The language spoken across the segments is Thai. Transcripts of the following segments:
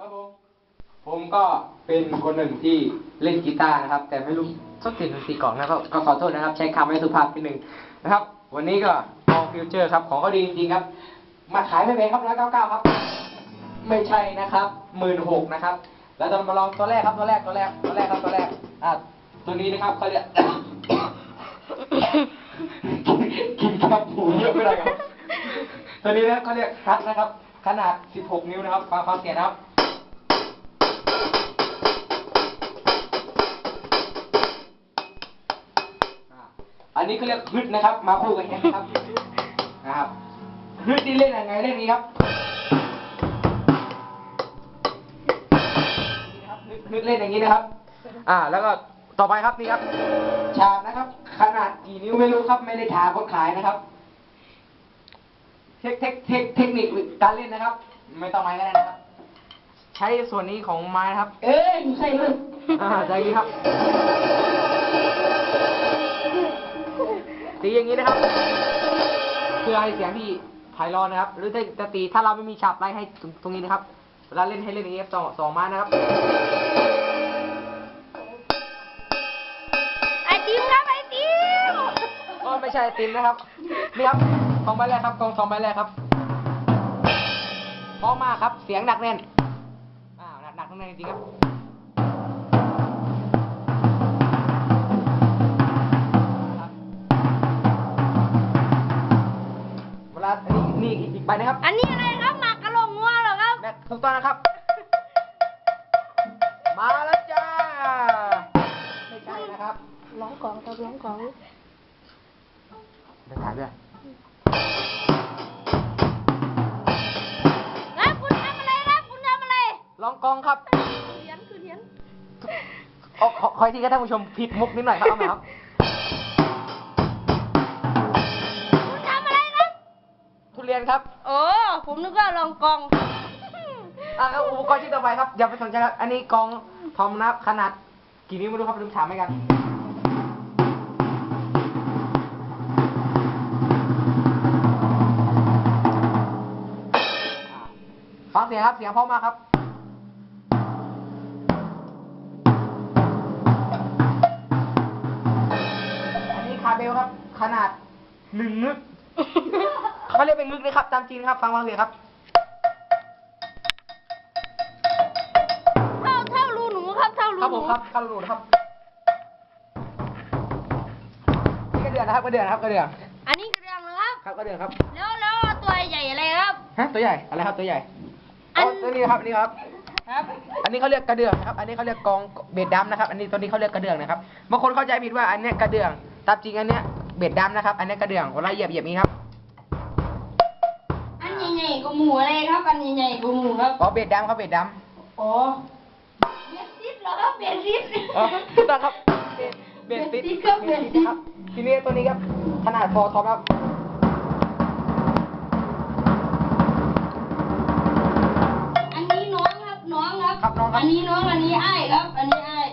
ครับผมผมก็เป็นคนหนึ่งที่เล่นกีตาร์นะครับ แต่ไม่รู้ส้นตีนดนตรีกล่องนะครับก็ขอโทษนะครับ ใช้คำไม่สุภาพนิดนึงนะครับ วันนี้ก็มองฟิวเจอร์ครับ ของเขาดีจริงๆครับ มาขายไม่แพงครับร้อยเก้าเก้าครับ ไม่ใช่นะครับหมื่นหกนะครับ แล้วเรามาลองตัวแรกครับตัวแรกตัวแรกตัวแรกครับตัวแรกอะตัวนี้นะครับเขาเรียกกินครับผูเยอะไม่ได้ครับตัวนี้นะเขาเรียกคัทนะครับ ขนาด 16 นิ้วนะครับฟังฟังเสียงนะครับ นนี้เขาเรียกฮึดนะครับ มาคู่กันนะครับนะครับฮึดนี่เล่นยังไงเล่นนี้ครับนี่นะครับฮึดฮึดเล่นอย่างนี้นะครับ อ่า แล้วก็ต่อไปครับนี่ครับฉากนะครับ ขนาดกี่นิ้วไม่รู้ครับ ไม่ได้ถามคนขายนะครับ เทคเทคเทคเทคนิคการเล่นนะครับ ไม่ต้องไม้ก็ได้นะครับ ใช้ส่วนนี้ของไม้นะครับ เอ้ยใส่เลยอ่าใจนี้ครับ ตีอย่างนี้นะครับ เพื่อให้เสียงที่ไพเราะนะครับ หรือจะจะตีถ้าเราไม่มีฉาบไล่ให้ตรงตรงนี้นะครับเวลาเล่นให้เล่นอย่างนี้ครับสองสองไม้นะครับไอติมครับไอติมก็ไม่ใช่ไอติมนะครับ นี่ครับกองใบแรกครับกองสองใบแรกครับพร้อมมากครับ เสียงหนักแน่นอ้าวหนักหนักแน่นจริงๆครับครับ นนี้นี่อีกอีกใบนะครับอันนี้อะไรครับหมากกระโหลกงัวเหรอครับแม่ถูกต้องนะครับ มาแล้วจ้า ไม่ใช่นะครับร้องของครับร้องของเดินถ่ายด้วยครับคุณทำอะไรครับคุณทำอะไรลองกองครับเหรียญคือเหรียญขอขอคอยทีครับท่านผู้ชมผิดมุกนิดหน่อยครับเอาใหม่ครับ ยนครับโอ้ผมนึกว่าลองกอง อะครับอุปกรณ์ชิ้นต่อไปครับอย่าไปสนใจครับ อันนี้กองทอมนะครับขนาดกี่นิ้วไม่รู้ครับลืมถามให้กัน ฟังเสียงครับ เสียงเพราะมากครับ อันนี้คาเบลครับ ขนาดหนึ่งนึก เขาเรียกเป็นนึกนะครับ ตามจริงครับ ฟังฟังเสียงครับ เท่าเท่ารูหนูครับ เท่ารูครับหผนูมครับข้าวหนูนะครับนี่กระเดือนนะครับกระเดือนนะครับกระเดือนอันนี้กระเรื่องนะครับ ครับกระเดือนครับ แล้วแล้วตัวใหญ่อะไรครับ ฮะตัวใหญ่อะไรครับตัวใหญ่อัน อ๋อตัวนี้ครับนี่ครับ ครับ อันนี้เขาเรียกกระเดื่องนะครับ อันนี้เขาเรียกกองเบ็ดดำนะครับ อันนี้ตัวนี้เขาเรียกกระเดื่องนะครับ บางคนเข้าใจผิดว่าอันเนี้ยกระเดื่องตามจริงอันเนี้ยเบ็ดดำนะครับ อันเนี้ยกระเดื่องเวลาเหยียบเหยียบนี้ครับอันใหญ่ๆ กับหมูอะไรครับ อันใหญ่ๆกับหมูครับอ๋อเบ็ดดำครับเบ็ดดโอ้เบียดซิดเหรอครับเบียดซิดำอ๋อถูกต้องครับ เบ็ดเบ็ดติดครับเบ็ดติดครับทีนี้ตัวนี้ครับ ขนาดพอท็อปครับ อันนี้น้องครับน้องครับ ครับน้องครับ อันนี้น้องอันนี้อ้ายครับ อันนี้อ้าย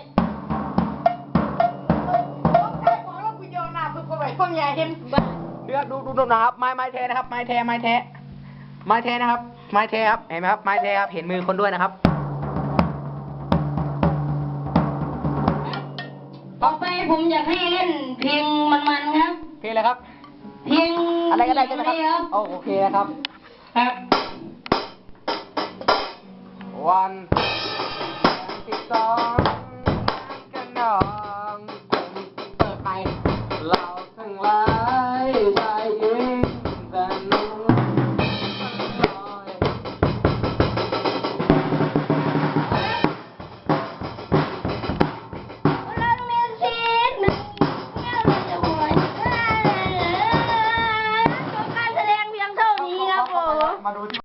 เลือกดูดูดูนะครับ ไม้ไม้แท้นะครับ ไม้แท้ไม้แท้ ไม้แท้นะครับ ไม้แท้ครับ เห็นไหมครับ ไม้แท้ครับ เห็นมือคนด้วยนะครับ ต่อไปผมอยากให้เล่นเพลงมันๆครับ โอเคเลยครับ เพลงอะไรก็ได้ใช่ไหมครับครับโอโอเคนะครับ ครับ วันสิบสอง